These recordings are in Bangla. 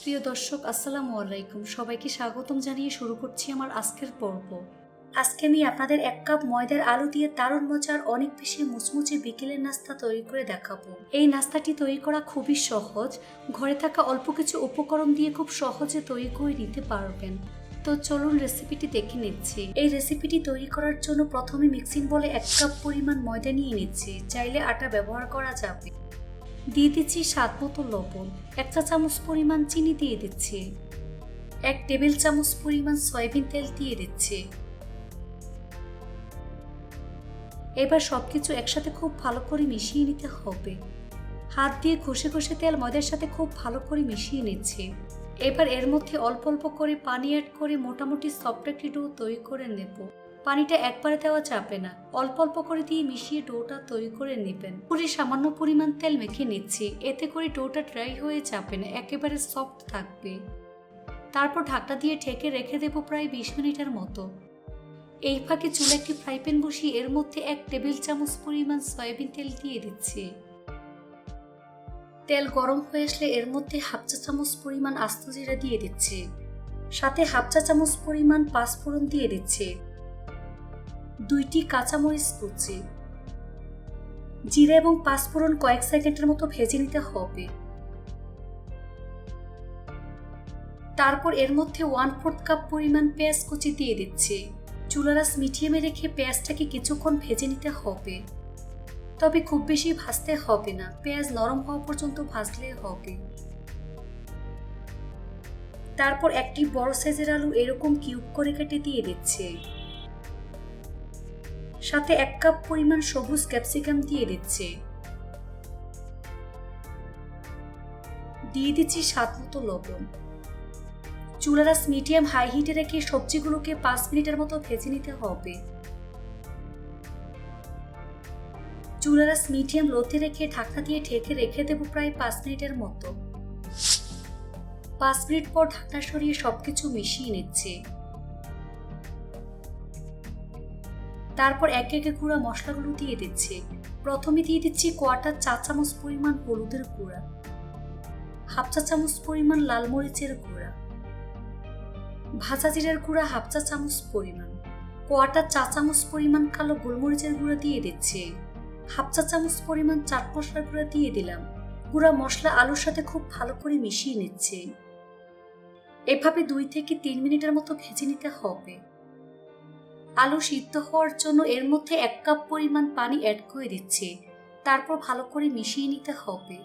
প্রিয় দর্শক, আসসালামু আলাইকুম। সবাইকে স্বাগতম জানিয়ে শুরু করছি আমার আজকের পর্ব। আজকে আমি আপনাদের এক কাপ ময়দার আলু দিয়ে দারুণ মজার, অনেক বেশি মুচমুচে বিকেলের নাস্তা তৈরি করে দেখাবো। এই নাস্তাটি তৈরি করা খুবই সহজ। ঘরে থাকা অল্প কিছু উপকরণ দিয়ে খুব সহজে তৈরি করে নিতে পারবেন। তো চলুন রেসিপিটি দেখে নিচ্ছি। এই রেসিপিটি তৈরি করার জন্য প্রথমে মিক্সিং বলে এক কাপ পরিমাণ ময়দা নিয়ে নিচ্ছি। চাইলে আটা ব্যবহার করা যাবে। দিয়ে দিচ্ছি স্বাদ মতো লবণ। এক চা চামচ পরিমাণ চিনি দিয়ে দিচ্ছি। এক টেবিল চামচ পরিমাণ সয়াবিন তেল দিয়ে দিচ্ছি। এবার সবকিছু একসাথে খুব ভালো করে মিশিয়ে নিতে হবে। হাত দিয়ে ঘষে ঘষে তেল ময়দার সাথে খুব ভালো করে মিশিয়ে নিচ্ছে। এবার এর মধ্যে অল্প অল্প করে পানি অ্যাড করে মোটামুটি সফট একটি ডো তৈরি করে নেব। পানিটা একবারে দেওয়া যাবে না। অল্প অল্প করে দিয়ে মিশিয়ে ডোটা তৈরি করে নেবেন। পুরি সামান্য পরিমাণ তেল মেখে নিচ্ছি। এতে করে ডোটা ড্রাই হয়ে যাবে না, একেবারে সফট থাকবে। তারপর ঢাকনা দিয়ে ঢেকে রেখে দেবো প্রায় বিশ মিনিটের মতো। এই ফাঁকে চুলে একটি ফ্রাই প্যান বসিয়ে এর মধ্যে এক টেবিল চামচ পরিমাণ সয়াবিন তেল দিয়ে দিচ্ছি। তেল গরম হয়ে আসলে এর মধ্যে হাফ চা চামচ পরিমাণ আস্ত জিরা দিয়ে দিচ্ছি। সাথে হাফ চা চামচ পরিমাণ পাঁচফোড়ন দিয়ে দিচ্ছি। দুইটি কাঁচামরিচ কুচি। জিরা এবং পাঁচফোড়ন কয়েক সেকেন্ডের মতো ভেজে নিতে হবে। তারপর এর মধ্যে ওয়ান ফোর্থ কাপ পরিমাণ পেঁয়াজ কুচি দিয়ে দিচ্ছি। চুলারাস মিডিয়ামে রেখে পেঁয়াজটাকে কিছুক্ষণ ভেজে নিতে হবে। তবে খুব বেশি ভাজতে হবে না। পেঁয়াজ নরম হওয়া পর্যন্ত ভাজলে হবে। তারপর একটি বড় সাইজের আলু এরকম কিউব করে কেটে দিয়ে দিচ্ছে। সাথে এক কাপ পরিমাণ সবুজ ক্যাপসিকাম দিয়ে দিচ্ছে। দিয়ে দিচ্ছি স্বাদ মতো লবণ। চুলারাস মিডিয়াম হাই হিটে রেখে সবজিগুলোকে পাঁচ মিনিটের মতো ভেজে নিতে হবে। চুলারাস মিডিয়াম লোতে রেখে ঢাকনা দিয়ে ঢেকে রেখে দেব প্রায় পাঁচ মিনিটের মতো। পাঁচ মিনিট পর ঢাকনা সরিয়ে সবকিছু মিশিয়ে নিচ্ছে। তারপর একে একে গুঁড়া মশলাগুলো দিয়ে দিচ্ছে। প্রথমে দিয়ে দিচ্ছি কোয়াটার চা চামচ পরিমাণ হলুদের গুঁড়া, হাফ চা চামচ পরিমাণ লাল মরিচের গুঁড়া, ভাজা জিরার গুঁড়া হাফ চা চামচ পরিমাণ কোয়াটার চা চামচ পরিমাণ কালো গোলমরিচের গুঁড়া দিয়ে দিচ্ছে। হাফ চা চামচ পরিমাণ চাট মশলার গুঁড়া দিয়ে দিলাম। গুঁড়া মশলা আলুর সাথে খুব ভালো করে মিশিয়ে নিচ্ছে। এভাবে দুই থেকে তিন মিনিটের মতো ভেজে নিতে হবে। আলু সিদ্ধ হওয়ার জন্য এর মধ্যে এক কাপ পরিমাণ পানি অ্যাড করে দিচ্ছে। তারপর ভালো করে মিশিয়ে নিতে হবে।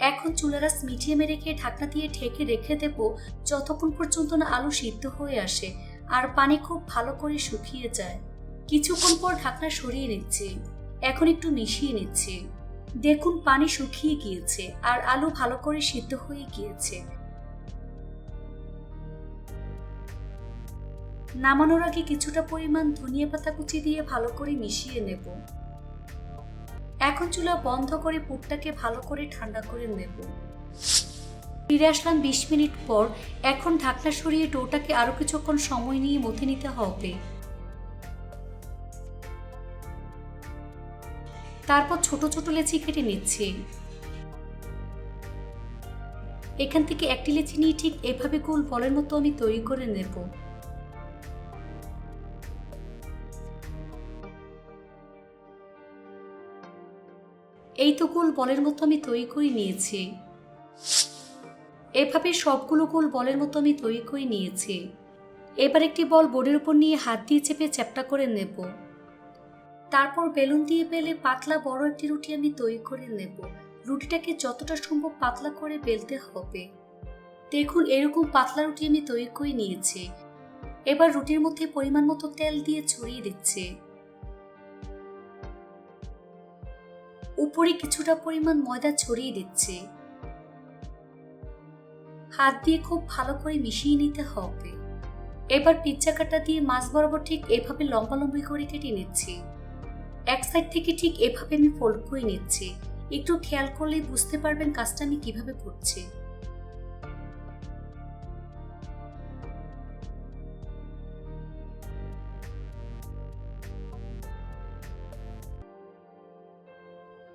এখন চুলারাস মিডিয়ামে রেখে ঢাকনা দিয়ে ঢেকে রেখে দেব যতক্ষণ পর্যন্ত না আলু সিদ্ধ হয়ে আসে আর পানি খুব ভালো করে শুকিয়ে যায়। কিছুক্ষণ পর ঢাকনা সরিয়ে নিচ্ছে। এখন একটু মিশিয়ে নিচ্ছে। দেখুন পানি শুকিয়ে গিয়েছে আর আলু ভালো করে সিদ্ধ হয়ে গিয়েছে। নামানোর আগে কিছুটা পরিমাণ ধনিয়া পাতা কুচি দিয়ে ভালো করে মিশিয়ে নেব। এখন চুলা বন্ধ করে পুরটাকে ভালো করে ঠান্ডা করে নেব। ফিরে আসলাম বিশ মিনিট পর। এখন ঢাকনা সরিয়ে ডোটাকে আরও কিছুক্ষণ সময় নিয়ে মথে নিতে হবে। তারপর ছোট ছোট লেচি কেটে নিচ্ছি। এখান থেকে একটি লেচি নিয়ে ঠিক এভাবে গোল বলের মতো আমি তৈরি করে নেব। এই তো গোল বলের মতো আমি তৈরি করে নিয়েছি। এভাবে সবগুলো গোল বলের মতো আমি তৈরি করে নিয়েছি। এবার একটি বল বোর্ডের উপর নিয়ে হাত দিয়ে চেপে চ্যাপটা করে নেব। তারপর বেলুন দিয়ে বেলে পাতলা বড় একটি রুটি আমি তৈরি করে নেব। রুটিটাকে যতটা সম্ভব পাতলা করে বেলতে হবে। দেখুন, এরকম পাতলা রুটি আমি তৈরি করে নিয়েছি। এবার রুটির মধ্যে পরিমাণ মতো তেল দিয়ে ছড়িয়ে দিচ্ছে। উপরে কিছুটা পরিমাণ ময়দা ছড়িয়ে দিচ্ছে। হাত দিয়ে খুব ভালো করে মিশিয়ে নিতে হবে। এবার পিজ্জা কাটা দিয়ে মাছ বরাবর ঠিক এভাবে লম্বা লম্বি করে কেটে নিচ্ছি। এক সাইড থেকে ঠিক এভাবে আমি ফোল্ড করে নিচ্ছি। একটু খেয়াল করলেই বুঝতে পারবেন কাজটা আমি কীভাবে করছি।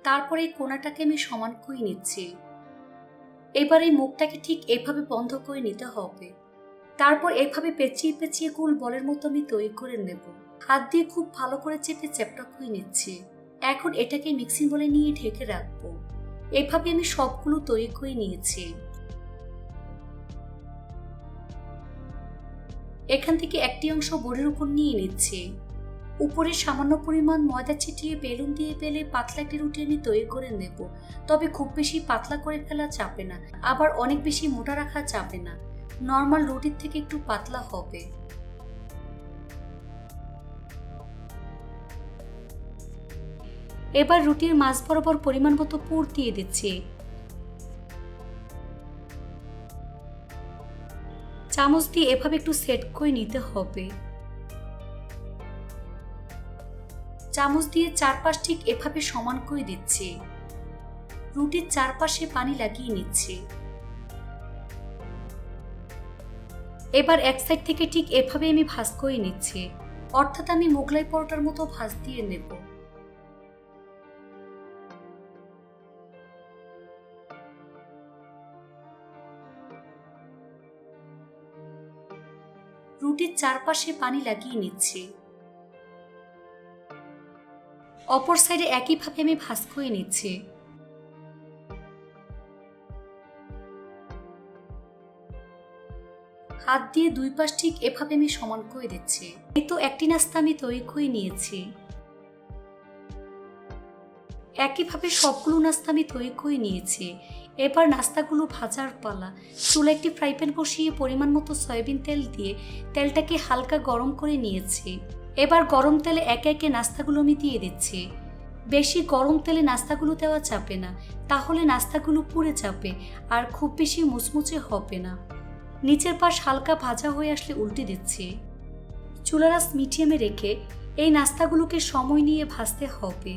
তারপরে এই কোনাটাকে আমি সমান করে নিচ্ছি? এবার এই মুখটাকে ঠিক এভাবে বন্ধ করে নিতে হবে। তারপর এভাবে পেঁচিয়ে পেঁচিয়ে গোল বলের মতো আমি তৈরি করে নেব। হাত দিয়ে খুব ভালো করে চেপে চ্যাপটা করে নিচ্ছি। এখন এটাকে মিক্সিং বলে নিয়ে ঢেকে রাখব। এভাবে আমি সবগুলো তৈরি করে নিয়েছি। এখান থেকে একটি অংশ বোর্ডের উপর নিয়ে নিচ্ছি। উপরে সামান্য পরিমাণ ময়দা ছিটিয়ে বেলুন দিয়ে বেলে পাতলা একটি রুটি আমি তৈরি করে নেব। তবে খুব বেশি পাতলা করে ফেলা চাপে না, আবার অনেক বেশি মোটা রাখা চাপে না। নর্মাল রুটির থেকে একটু পাতলা হবে। এবার রুটির মাছ বরাবর পরিমাণ মতো পুর দিয়ে দিচ্ছি। চামচ দিয়ে এভাবে একটু সেট করে নিতে হবে। চামচ দিয়ে চারপাশ ঠিক এভাবে সমান করে দিচ্ছে। রুটির চারপাশে পানি লাগিয়ে নিচ্ছে। এবার এক সাইড থেকে ঠিক এভাবে আমি ভাজ করে নিচ্ছি। অর্থাৎ আমি মোগলাই পরোটার মতো ভাজ দিয়ে নেব। রুটির চারপাশে পানি লাগিয়ে নিচ্ছি। অপর সাইডে একইভাবে আমি ভাজ করে নিচ্ছি। হাত দিয়ে দুই পাশ ঠিক এভাবে আমি সমান করে দিচ্ছি। এই তো একটি নাস্তা আমি তৈরি করে নিয়েছি। একইভাবে সবগুলো নাস্তা আমি তৈরি করে নিয়েছি। এবার নাস্তাগুলো ভাজার পালা। চুলা একটি ফ্রাই প্যান বসিয়ে পরিমাণ মতো সয়াবিন তেল দিয়ে তেলটাকে হালকা গরম করে নিয়েছি। এবার গরম তেলে একে একে নাস্তাগুলো আমি দিয়ে দিচ্ছি। বেশি গরম তেলে নাস্তাগুলো দেওয়া চাপে না, তাহলে নাস্তাগুলো পুড়ে যাবে আর খুব বেশি মুচমুচে হবে না। নিচের পাশ হালকা ভাজা হয়ে আসলে উল্টে দিচ্ছি। চুলারাস মিডিয়ামে রেখে এই নাস্তাগুলোকে সময় নিয়ে ভাজতে হবে।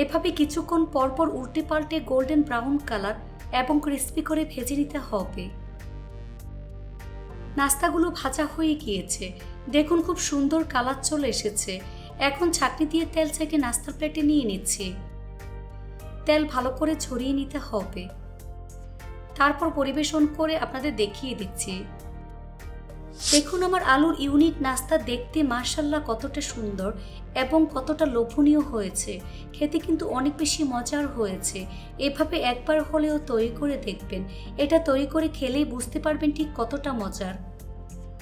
এভাবে কিছুক্ষণ পরপর উল্টে পাল্টে গোল্ডেন ব্রাউন কালার এবং ক্রিস্পি করে ভেজে নিতে হবে। নাস্তাগুলো ভাজা হয়ে গিয়েছে দেখুন খুব সুন্দর কালার চলে এসেছে। এখন ছাকনি দিয়ে তেল ছেঁকে নাস্তার প্লেটে নিয়ে নিচ্ছি। তেল ভালো করে ছড়িয়ে নিতে হবে। তারপর পরিবেশন করে আপনাদের দেখিয়ে দিচ্ছি। দেখুন আমার আলুর ইউনিক নাস্তা দেখতে মার্শাল্লাহ কতটা সুন্দর এবং কতটা লোভনীয় হয়েছে। খেতে কিন্তু অনেক বেশি মজার হয়েছে। এভাবে একবার হলেও তৈরি করে দেখবেন। এটা তৈরি করে খেলেই বুঝতে পারবেন ঠিক কতটা মজার।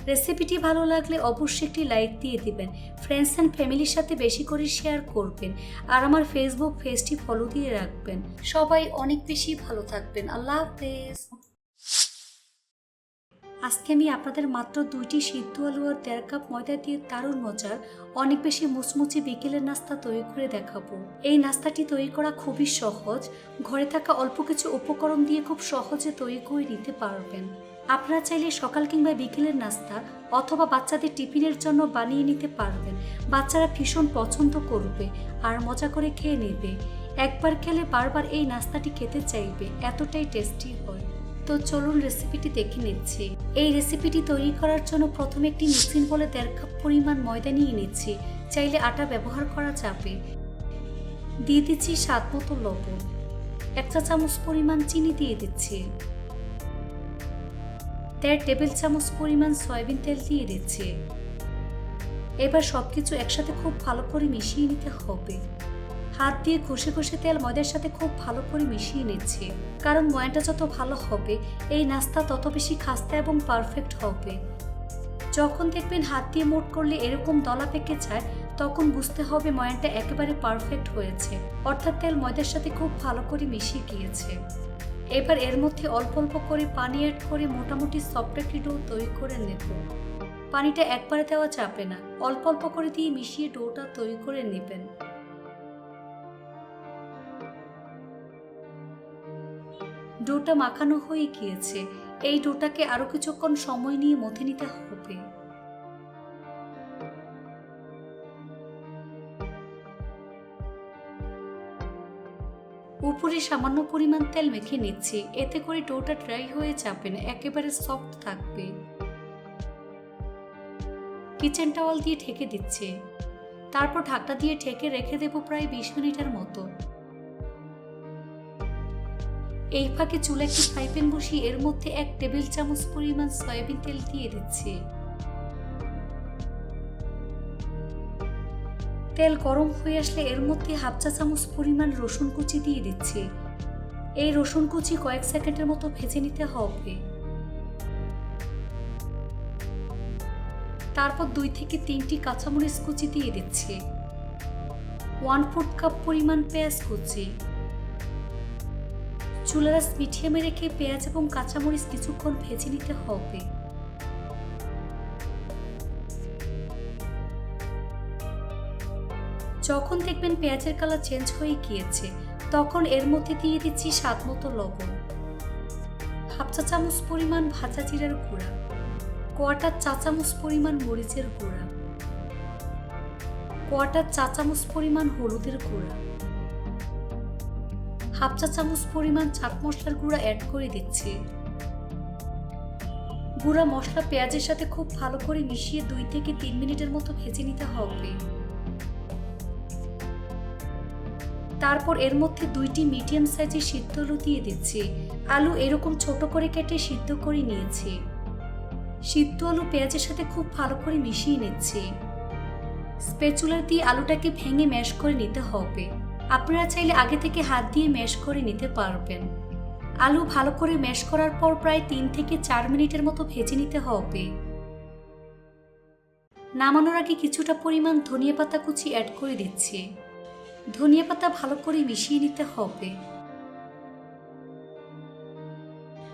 রেসিপিটি ভালো লাগলে অবশ্যই একটি লাইক দিয়ে দিবেন। ফ্রেন্ডস অ্যান্ড ফ্যামিলির সাথে বেশি করে শেয়ার করবেন। আর আমার ফেসবুক পেজটি ফলো দিয়ে রাখবেন। সবাই অনেক বেশি ভালো থাকবেন। আল্লাহ হাফেজ। আজকে আমি আপনাদের মাত্র দুইটি সিদ্ধ আলু আর দেড় কাপ ময়দা দিয়ে দারুণ মজার, অনেক বেশি মুচমুচে বিকেলের নাস্তা তৈরি করে দেখাবো। এই নাস্তাটি তৈরি করা খুবই সহজ। ঘরে থাকা অল্প কিছু উপকরণ দিয়ে খুব সহজে তৈরি করে নিতে পারবেন। আপনারা চাইলে সকাল কিংবা বিকেলের নাস্তা অথবা বাচ্চাদের টিফিনের জন্য বানিয়ে নিতে পারবেন। বাচ্চারা ভীষণ পছন্দ করবে আর মজা করে খেয়ে নেবে। একবার খেলে বারবার এই নাস্তাটি খেতে চাইবে, এতটাই টেস্টি হয়। তো চলুন রেসিপিটি দেখে নিচ্ছি। এই রেসিপিটি তৈরি করার জন্য প্রথমে একটি মিক্সিং বলে দেড় কাপ পরিমাণ ময়দা নিয়ে নিচ্ছি। চাইলে আটা ব্যবহার করা যাবে। দিয়ে দিচ্ছি স্বাদ মতো লবণ। এক চা চামচ পরিমাণ চিনি দিয়ে দিচ্ছি। দেড় টেবিল চামচ পরিমাণ সয়াবিন তেল দিয়ে দিচ্ছি। এবার সবকিছু একসাথে খুব ভালো করে মিশিয়ে নিতে হবে। হাত দিয়ে ঘষে ঘষে তেল ময়দার সাথে খুব ভালো করে মিশিয়ে নিচ্ছে। কারণ ময়দাটা যত ভালো হবে, এই নাস্তা তত বেশি খাস্তা এবং পারফেক্ট হবে। যখন দেখবেন হাত দিয়ে মোট করলে এরকম দলা পেকে যায়, তখন বুঝতে হবে ময়ানটা একেবারে পারফেক্ট হয়েছে। অর্থাৎ তেল ময়দার সাথে খুব ভালো করে মিশিয়ে গিয়েছে। এবার এর মধ্যে অল্প অল্প করে পানি অ্যাড করে মোটামুটি সফট একটি ডো তৈরি করে নেব। পানিটা একবারে দেওয়া চাপে না, অল্প অল্প করে দিয়ে মিশিয়ে ডোটা তৈরি করে নেবেন। ডোটা মাখানো হয়ে গিয়েছে, এই ডোটাকে আরও কিছুক্ষণ সময় নিয়ে মথে নিতে হবে। উপরে সামান্য পরিমাণ তেল মেখে নিচ্ছি, এতে করে ডোটা ড্রাই হয়ে যাবে না, একেবারে সফট থাকবে। কিচেন টাওয়াল দিয়ে ঢেকে দিচ্ছে। তারপর ঢাকনা দিয়ে ঢেকে রেখে দেব প্রায় বিশ মিনিটের মতো। এই ফাঁকে চুলা একটি ফ্রাই প্যান বসিয়ে এর মধ্যে এক টেবিল চামচ পরিমাণ সয়াবিন তেল দিয়ে দিচ্ছি। তেল গরম হয়ে আসলে এর মধ্যে হাফ চা চামচ পরিমাণ রসুন কুচি দিয়ে দিচ্ছে। এই রসুন কুচি কয়েক সেকেন্ডের মতো ভেজে নিতে হবে। তারপর দুই থেকে তিনটি কাঁচামরিচ কুচি দিয়ে দিচ্ছে। ওয়ান ফোর্থ কাপ পরিমাণ পেঁয়াজ কুচি। চুলারাস মিডিয়ামে রেখে পেঁয়াজ এবং কাঁচামরিচ কিছুক্ষণ ভেজে নিতে হবে। যখন দেখবেন পেঁয়াজের কালার চেঞ্জ হয়ে গিয়েছে, তখন এর মধ্যে দিয়ে দিচ্ছি স্বাদ মতো লবণ। হাফ চা চামচ পরিমাণ ভাজা জিরার গুঁড়া কোয়াটার চা চামচ পরিমাণ মরিচের গুঁড়া কোয়াটার চা চামচ পরিমাণ হলুদের গুঁড়া, হাফ চা চামচ পরিমাণ চাট মশলার গুঁড়া অ্যাড করে দিচ্ছি। গুঁড়া মশলা পেঁয়াজের সাথে খুব ভালো করে মিশিয়ে দুই থেকে তিন মিনিটের মতো ভেজে নিতে হবে। তারপর এর মধ্যে দুইটি মিডিয়াম সাইজের সিদ্ধ আলু দিয়ে দিচ্ছি। আলু এরকম ছোট করে কেটে সিদ্ধ করে নিয়েছি। সিদ্ধ আলু পেঁয়াজের সাথে খুব ভালো করে মিশিয়ে নিচ্ছি। স্পেচুলার দিয়ে আলুটাকে ভেঙে ম্যাশ করে নিতে হবে। আপনারা চাইলে আগে থেকে হাত দিয়ে ম্যাশ করে নিতে পারবেন। আলু ভালো করে ম্যাশ করার পর প্রায় তিন থেকে চার মিনিটের মতো ভেজে নিতে হবে। নামানোর আগে কিছুটা পরিমাণ ধনিয়া পাতা কুচি অ্যাড করে দিচ্ছি। ধনিয়া পাতা ভালো করে মিশিয়ে নিতে হবে।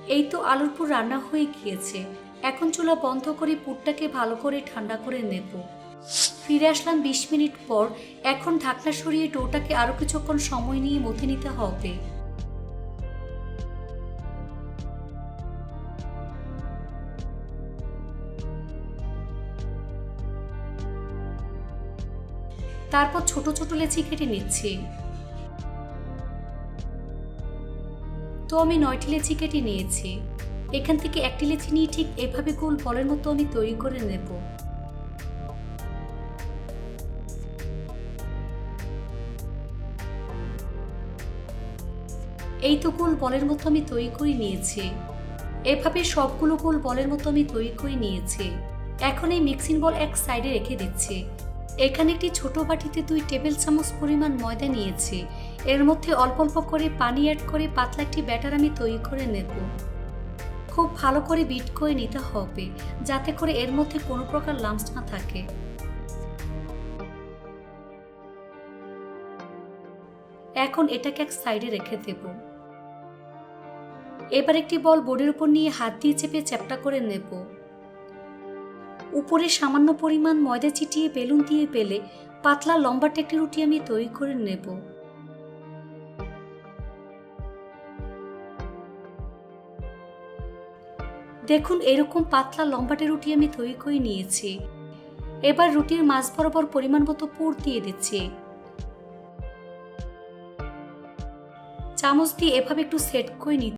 এই তো আলুর পুর রান্না হয়ে গিয়েছে। এখন চুলা বন্ধ করে পুরটাকে ভালো করে ঠান্ডা করে নেব। ফিরে আসলাম বিশ মিনিট পর। এখন ঢাকনা সরিয়ে ডোটাকে আরও কিছুক্ষণ সময় নিয়ে মথে নিতে হবে। তারপর ছোট ছোট লেচি কেটে নিচ্ছি। তো আমি নয়টি লেচি কেটে নিয়েছি। এখান থেকে একটি লেচি নিয়ে ঠিক এভাবে গোল বলের মতো আমি তৈরি করে নেব। এই তো গোল বলের মতো আমি তৈরি করে নিয়েছি। এভাবে সবগুলো গোল বলের মতো আমি তৈরি করে নিয়েছি। এখন এই মিক্সিং বল এক সাইডে রেখে দিচ্ছি। এখানে একটি ছোট বাটিতে দুই টেবিল চামচ পরিমাণ ময়দা নিয়েছি। এর মধ্যে অল্প অল্প করে পানি অ্যাড করে পাতলা একটি ব্যাটার আমি তৈরি করে নেব। খুব ভালো করে বিট করে নিতে হবে, যাতে করে এর মধ্যে কোনো প্রকার লাম্পস না থাকে। এখন এটাকে এক সাইডে রেখে দেব। এবার একটি বল বোর্ডের উপর নিয়ে হাত দিয়ে চেপে চ্যাপটা করে নেব। উপরে সামান্য পরিমাণ ময়দা চিটিয়ে বেলুন দিয়ে পেলে পাতলা লম্বা টেকটি রুটি আমি তৈরি করে নেব। দেখুন, এরকম পাতলা লম্বাটে রুটি আমি তৈরি করে নিয়েছি। এবার রুটির মাছ বরাবর পরিমাণ মতো পুর দিয়ে দিচ্ছি। চামচ দিয়ে এভাবে একটু সেট করে নিতে